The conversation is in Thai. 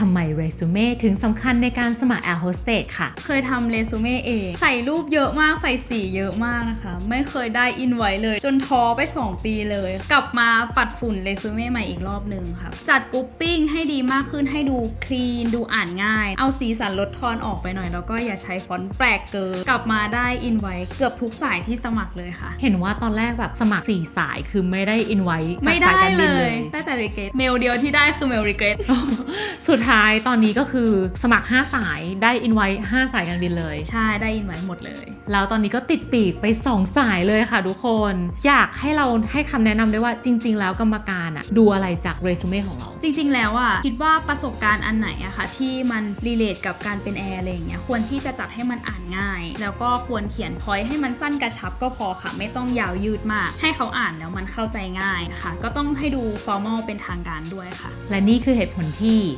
ทำไมเรซูเม่ถึงสำคัญในการสมัครแอร์โฮสเตสค่ะ เคยทำเรซูเม่เอง ใส่รูปเยอะมากใส่สีเยอะมากนะคะ ไม่เคยได้อินไว้เลย จนท้อไป 2 ปีเลย กลับมาปัดฝุ่นเรซูเม่ใหม่อีกรอบหนึ่งค่ะ จัดกรุ๊ปปิ้งให้ดีมากขึ้นให้ดูคลีน ดูอ่านง่าย เอาสีสันลดทอนออกไปหน่อย แล้วก็อย่าใช้ฟอนต์แปลกเกินกลับมาได้อินไว้เกือบทุกสายที่สมัครเลยค่ะ เห็นว่าตอนแรกแบบสมัคร4สายคือไม่ได้อินไว้ไม่จากได้สายการเลบินเลยยได้แต่รีเกรสเมลเดียวที่ได้คือเมลรีเกร สสุดท้ายตอนนี้ก็คือสมัคร 5 สายได้อินไว้5สายการบินเลย ใช่ได้อินไว้หมดเลย แล้วตอนนี้ก็ติดปีกไป 2 สายเลยค่ะทุกคน อยากให้เราให้คำแนะนำด้วยว่าจริง ๆ แล้วกรรมการอะดูอะไรจากเรซูเม่ของเรา จริง ๆ แล้วอะคิดว่าประสบการณ์อันไหนอะคะที่มันรีเลทกับการเป็นแอร์อะไรอย่างเงี้ยควรที่จะจัดให้มันอ่านง่าย แล้วก็ควรเขียนพอยต์ให้มันสั้นกระชับก็พอค่ะ ไม่ต้องยาวยืดมาก ให้เขาอ่านแล้วมันเข้าใจง่ายนะคะก็ต้องให้ดูฟอร์มอลเป็นทางการด้วยค่ะ และนี่คือเหตุผลที่